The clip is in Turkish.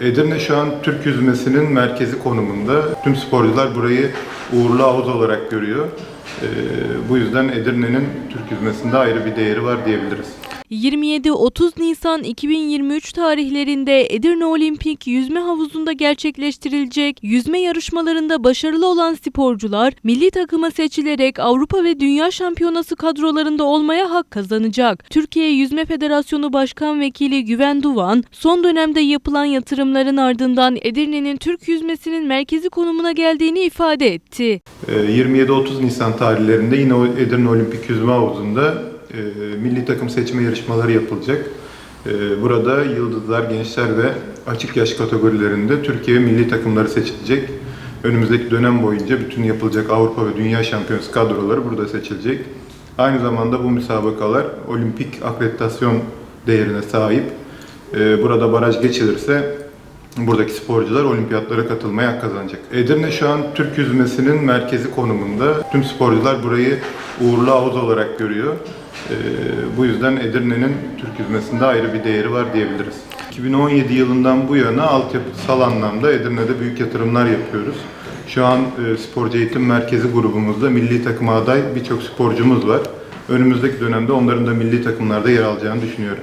Edirne şu an Türk yüzmesinin merkezi konumunda. Tüm sporcular burayı uğurlu havuz olarak görüyor. Ee, bu yüzden Edirne'nin Türk yüzmesinde ayrı bir değeri var diyebiliriz. 27-30 Nisan 2023 tarihlerinde Edirne Olimpik Yüzme Havuzu'nda gerçekleştirilecek yüzme yarışmalarında başarılı olan sporcular milli takıma seçilerek Avrupa ve Dünya Şampiyonası kadrolarında olmaya hak kazanacak. Türkiye Yüzme Federasyonu Başkan Vekili Güven Duvan, son dönemde yapılan yatırımların ardından Edirne'nin Türk yüzmesinin merkezi konumuna geldiğini ifade etti. Ee, 27-30 Nisan tarihlerinde yine Edirne Olimpik Yüzme Havuzu'nda e, milli takım seçme yarışmaları yapılacak. Ee, Burada yıldızlar, gençler ve açık yaş kategorilerinde Türkiye milli takımları seçilecek. Önümüzdeki dönem boyunca bütün yapılacak Avrupa ve Dünya Şampiyonası kadroları burada seçilecek. Aynı zamanda bu müsabakalar olimpik akreditasyon değerine sahip. Ee, Burada baraj geçilirse buradaki sporcular olimpiyatlara katılmaya hak kazanacak. Edirne şu an Türk yüzmesinin merkezi konumunda. Tüm sporcular burayı uğurlu havuz olarak görüyor. Ee, bu yüzden Edirne'nin Türk yüzmesinde ayrı bir değeri var diyebiliriz. 2017 yılından bu yana altyapısal anlamda Edirne'de büyük yatırımlar yapıyoruz. Şu an e, sporcu eğitim merkezi grubumuzda milli takıma aday birçok sporcumuz var. Önümüzdeki dönemde onların da milli takımlarda yer alacağını düşünüyorum.